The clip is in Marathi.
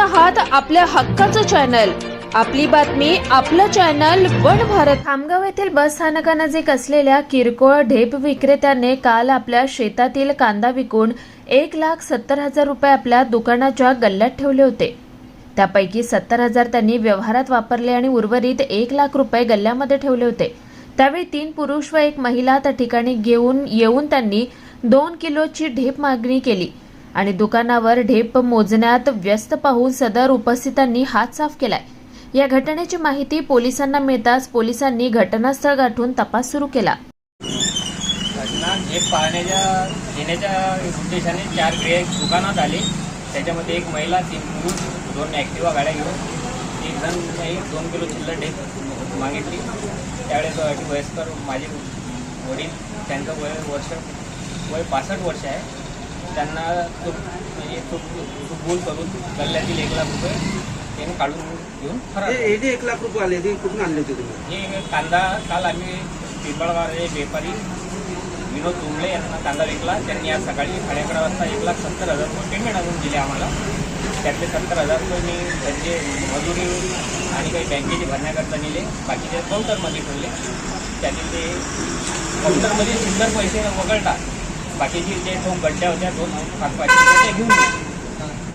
आहात आपल्या हक्काचं चॅनल. आपली बातमी आपलं चॅनल वन भारत. खामगाव येथील बस स्थानकानजीक असलेल्या किरकोळ ढेप विक्रेत्याने काल आपल्या शेतातील कांदा विकून एक लाख सत्तर हजार रुपये आपल्या दुकानाच्या गल्ल्यात ठेवले होते. त्यापैकी सत्तर हजार त्यांनी व्यवहारात वापरले आणि उर्वरित एक लाख रुपये गल्ल्यामध्ये ठेवले होते. त्यावेळी तीन पुरुष व एक महिला त्या ठिकाणी घेऊन येऊन त्यांनी दोन किलोची ढेप मागणी केली. आणि दुकानावर ढेप मोजण्यात व्यस्त पाहून सदर उपस्थितांनी हात साफ केलाय. या घटनेची माहिती पोलिसांना मिळताच पोलिसांनी घटनास्थळ गाठून तपास सुरू केला. घटना झेप पाहण्याच्या येण्याच्या उद्देशाने चार गिऱ्हाईक दुकानात आले. त्याच्यामध्ये एक महिला तीन पुरुष दोन ॲक्टिवा गाड्या घेऊन एक जण नाही दोन किलो चिल्लर ढेप मागितली. त्यावेळेस वयस्कर माझे वडील त्यांचं वय वर्ष वय पासष्ट वर्ष आहे. त्यांना तो म्हणजे तो बोल करून गल्ल्यातील एक लाख रुपये त्यांनी काढून घेऊन फरार हे. हे जे एक लाख रुपये आले ते कुठून आणले होते तुम्ही? हे कांदा काल आम्ही पिंपळगावचे व्यापारी विनोद डोंबळे यांना कांदा विकला. त्यांनी आज सकाळी साडे अकरा वाजता एक लाख सत्तर हजार रुपये पेमेंट आणून दिले आम्हाला. त्यातले सत्तर हजार रुपये मी त्यांचे मजुरी आणि काही बँकेचे भरण्याकरता नेले. बाकीचे काउंटरमध्ये ठेवले. त्यातील ते काउंटरमध्ये शिल्लर पैसे वगळता बाकीचे जे दोन गड्ड्या होत्या दोन पाच पाचशे ते घेऊन